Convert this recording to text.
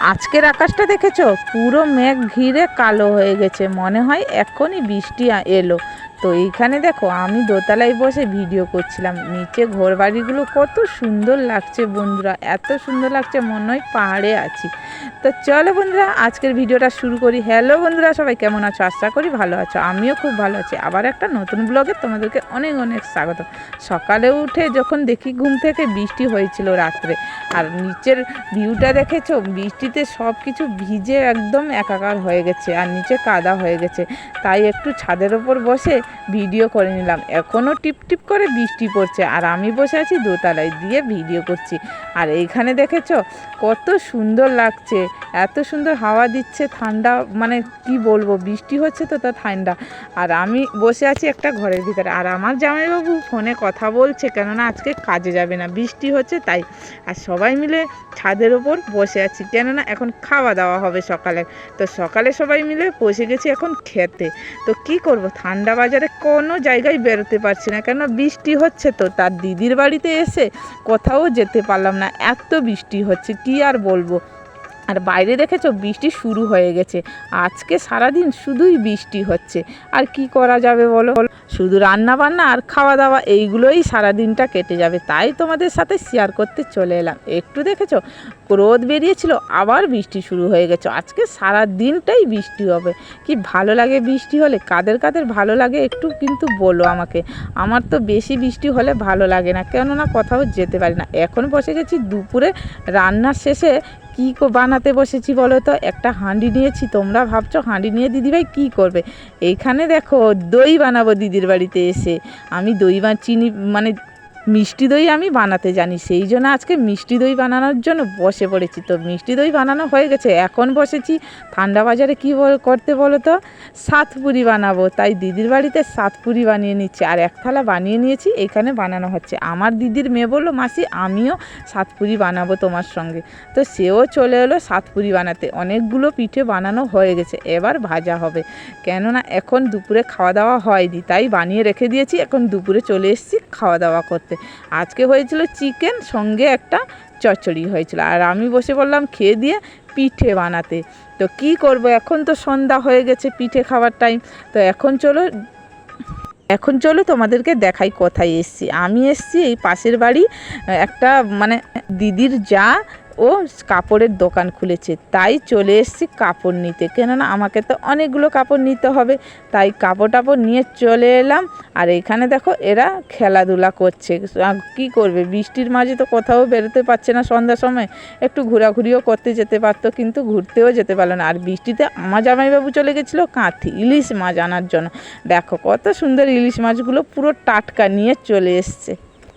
আজকের আকাশটা দেখেছ? পুরো মেঘ ঘিরে কালো হয়ে গেছে। মনে হয় এখনই বৃষ্টি এলো। তো এইখানে দেখো, আমি দোতলায় বসে ভিডিও করছিলাম। নিচে ঘর বাড়িগুলো কত সুন্দর লাগছে বন্ধুরা। এত সুন্দর লাগছে, মনে হয় পাহাড়ে আছি। তো চলো বন্ধুরা, আজকের ভিডিওটা শুরু করি। হ্যালো বন্ধুরা, সবাই কেমন আছো? আশা করি ভালো আছো। আমিও খুব ভালো আছি। আবার একটা নতুন ব্লগে তোমাদেরকে অনেক অনেক স্বাগত। সকালে উঠে যখন দেখি ঘুম থেকে বৃষ্টি হয়েছিল রাত্রে, আর নিচের ভিউটা দেখেছ? বৃষ্টিতে সব কিছু ভিজে একদম একাকার হয়ে গেছে, আর নিচে কাদা হয়ে গেছে। তাই একটু ছাদের ওপর বসে ভিডিও করে নিলাম। এখনও টিপ টিপ করে বৃষ্টি পড়ছে, আর আমি বসে আছি দোতলায় দিয়ে ভিডিও করছি। আর এইখানে দেখেছ, কত সুন্দর লাগছে। এত সুন্দর হাওয়া দিচ্ছে, ঠান্ডা মানে কি বলব, বৃষ্টি হচ্ছে তো তা ঠান্ডা। আর আমি বসে আছি একটা ঘরের ভিতরে, আর আমার জামাইবাবু ফোনে কথা বলছে, কেননা আজকে কাজে যাবে না, বৃষ্টি হচ্ছে তাই। আর সবাই মিলে ছাদের ওপর বসে আছি, কেননা এখন খাওয়া দাওয়া হবে সকালে। তো সকালে সবাই মিলে বসে গেছি এখন খেতে। তো কি করব, ঠান্ডা বাজারে কোনো জায়গায় বেরোতে পারছি না কেন বৃষ্টি হচ্ছে তো, তার দিদির বাড়িতে এসে কোথাও যেতে পারলাম না, এত বৃষ্টি হচ্ছে, কি আর বলব। আর বাইরে দেখেছ বৃষ্টি শুরু হয়ে গেছে। আজকে সারাদিন শুধুই বৃষ্টি হচ্ছে। আর কি করা যাবে বলো? শুধু রান্না বান্না আর খাওয়া দাওয়া এইগুলোই সারাদিনটা কেটে যাবে। তাই তোমাদের সাথে শেয়ার করতে চলে এলাম। একটু দেখেছ? রোদ বেরিয়েছিল, আবার বৃষ্টি শুরু হয়ে গেছে। আজকে সারা দিনটাই বৃষ্টি হবে। কি ভালো লাগে বৃষ্টি হলে? কাদের কাদের ভালো লাগে একটু কিন্তু বলো আমাকে। আমার তো বেশি বৃষ্টি হলে ভালো লাগে না। কেননা কোথাও যেতে পারি না। এখন বসে গেছি দুপুরে। রান্নার শেষে কী কো- বানাতে বসেছি বলো তো? একটা হাঁডি নিয়েছি, তোমরা ভাবছ হাঁডি নিয়ে দিদিভাই কী করবে? এইখানে দেখো দই বানাবো দিদির বাড়িতে এসে। আমি দই বা চিনি মানে মিষ্টি দই আমি বানাতে জানি, সেই জন্য আজকে মিষ্টি দই বানানোর জন্য বসে পড়েছি। তো মিষ্টি দই বানানো হয়ে গেছে, এখন বসেছি। ঠান্ডা বাজারে কী করতে বলো তো? সাতপুরি বানাবো, তাই দিদির বাড়িতে সাতপুরি বানিয়ে নিচ্ছি। আর এক থালা বানিয়ে নিয়েছি, এখানে বানানো হচ্ছে। আমার দিদির মেয়ে বলল, মাসি, আমিও সাতপুরি বানাবো তোমার সঙ্গে। তো সেও চলে এলো সাতপুরি বানাতে। অনেকগুলো পিঠে বানানো হয়ে গেছে, এবার ভাজা হবে। কেননা এখন দুপুরে খাওয়া দাওয়া হয়নি, তাই বানিয়ে রেখে দিয়েছি। এখন দুপুরে চলে এসেছি খাওয়া দাওয়া করতে। আজকে হয়েছিল চিকেন, সঙ্গে একটা চচ্চড়ি হয়েছিল। আর আমি বসে বললাম, খেয়ে দিয়ে পিঠে বানাতে। তো কি করব? এখন তো সন্ধ্যা হয়ে গেছে, পিঠে খাওয়ার টাইম তো এখন চলো এখন চলো তোমাদেরকে দেখাই কোথায় এসছি। আমি এসছি এই পাশের বাড়ি, একটা মানে দিদির যা ও কাপড়ের দোকান খুলেছে, তাই চলে এসছি কাপড় নিতে। কেননা আমাকে তো অনেকগুলো কাপড় নিতে হবে, তাই কাপড় টাপড় নিয়ে চলে এলাম। আর এখানে দেখো এরা খেলাধুলা করছে। কি করবে? বৃষ্টির মাঝে তো কোথাও বেরোতে পারছে না সন্ধ্যার সময়। একটু ঘোরাঘুরিও করতে যেতে পারতো, কিন্তু ঘুরতেও যেতে পারল না। আর বৃষ্টিতে আমার জামাইবাবু চলে গেছিল কাঁথি, ইলিশ মাছ আনার জন্য। দেখো কত সুন্দর ইলিশ মাছগুলো পুরো টাটকা নিয়ে চলে এসছে।